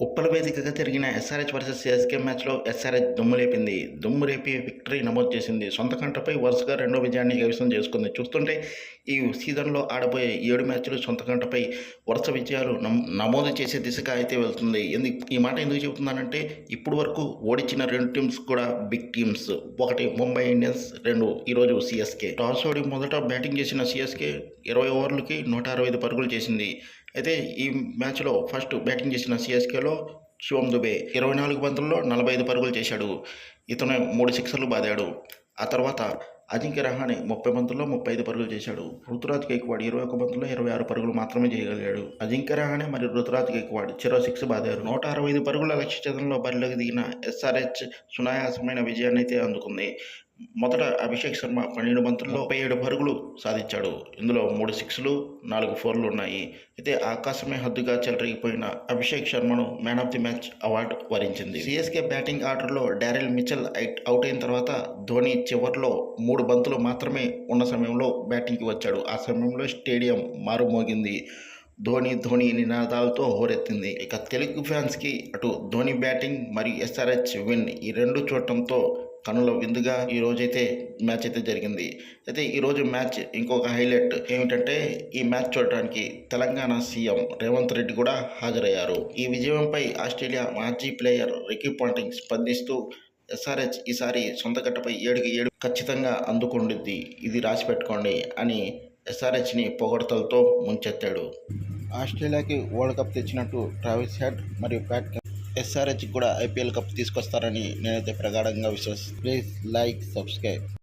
ఉప్పల వేదికగా జరిగిన SRH versus CSK మ్యాచ్లో ఎస్ఆర్హెచ్ దుమ్ము లేపింది. దుమ్ము రేపి విక్టరీ నమోదు చేసింది. సొంత కంటపై వరుసగా రెండో విజయాన్ని కైవసం చేసుకుంది. చూస్తుంటే ఈ సీజన్లో ఆడబోయే ఏడు మ్యాచ్లు సొంత కంటపై వరుస విజయాలు నమ్- నమోదు చేసే దిశగా అయితే వెళ్తుంది. ఎందుకు ఈ మాట ఎందుకు చెబుతున్నానంటే ఇప్పుడు వరకు ఓడించిన రెండు టీమ్స్ కూడా బిగ్ టీమ్స్. ఒకటి ముంబై ఇండియన్స్ రెండు ఈరోజు సిఎస్కే. టాస్ ఓడి మొదట బ్యాటింగ్ చేసిన సిఎస్కే ఇరవై ఓవర్లకి నూట అరవై ఐదు పరుగులు చేసింది. అయితే ఈ మ్యాచ్లో ఫస్ట్ బ్యాటింగ్ చేసిన సిఎస్కేలో శివం దుబే ఇరవై నాలుగు బంతుల్లో నలభై ఐదు పరుగులు చేశాడు. ఇతను మూడు సిక్సర్లు బాదాడు. ఆ తర్వాత అజింక్య రహానే ముప్పై బంతుల్లో ముప్పై ఐదు పరుగులు చేశాడు. ఋతురాజ్ గైక్వాడ్ ఇరవై ఒక బంతుల్లో ఇరవై ఆరు పరుగులు మాత్రమే చేయగలిగాడు. అజింక్య రహానే మరియు ఋతురాజ్ గైక్వాడ్ చెరో సిక్స్ బాదారు. నూట అరవై ఐదు పరుగుల లక్ష్య ఛేదంలో బరిలోకి దిగిన ఎస్ఆర్హెచ్ సునాయాసమైన విజయాన్ని అయితే అందుకుంది. మొదట అభిషేక్ శర్మ పన్నెండు బంతుల్లో ముప్పై ఏడు పరుగులు సాధించాడు. ఇందులో మూడు సిక్స్లు నాలుగు ఫోర్లు ఉన్నాయి. అయితే ఆకాశమే హద్దుగా చెలరిగిపోయిన Abhishek శర్మను man of the match award వరించింది. సిఎస్కే బ్యాటింగ్ ఆర్డర్లో డారెల్ మిచెల్ ఐట్- అవుట్ అయిన తర్వాత ధోని చివర్లో మూడు బంతులు మాత్రమే ఉన్న సమయంలో బ్యాటింగ్కి వచ్చాడు. ఆ సమయంలో స్టేడియం మారుమోగింది. ధోని ధోని నినాదాలతో హోరెత్తింది. ఇక తెలుగు ఫ్యాన్స్కి అటు ధోని బ్యాటింగ్ మరియు ఎస్ఆర్హెచ్ విన్ ఈ రెండు చూడటంతో కనుల విందుగా ఈ రోజైతే మ్యాచ్ అయితే జరిగింది. అయితే ఈరోజు మ్యాచ్ ఇంకొక హైలైట్ ఏమిటంటే ఈ మ్యాచ్ చూడటానికి తెలంగాణ సీఎం రేవంత్ రెడ్డి కూడా హాజరయ్యారు. ఈ విజయంపై ఆస్ట్రేలియా మాజీ ప్లేయర్ రికీ పాంటింగ్ స్పందిస్తూ ఎస్ఆర్హెచ్ ఈసారి సొంత గట్టపై ఏడుకి ఏడు ఖచ్చితంగా అందుకుండిద్ది ఇది రాసి పెట్టుకోండి అని ఎస్ఆర్హెచ్ని పొగడతలతో ముంచెత్తాడు. ఆస్ట్రేలియాకి వరల్డ్ కప్ తెచ్చినట్టు ట్రావిస్ హెడ్ మరియు ప్యాట్ ఎస్ఆర్హెచ్ కూడా ఐపీఎల్ కప్ తీసుకొస్తారని నేనైతే ప్రగాఢంగా విశ్వసిస్తాను ప్లీజ్ లైక్ సబ్స్క్రైబ్.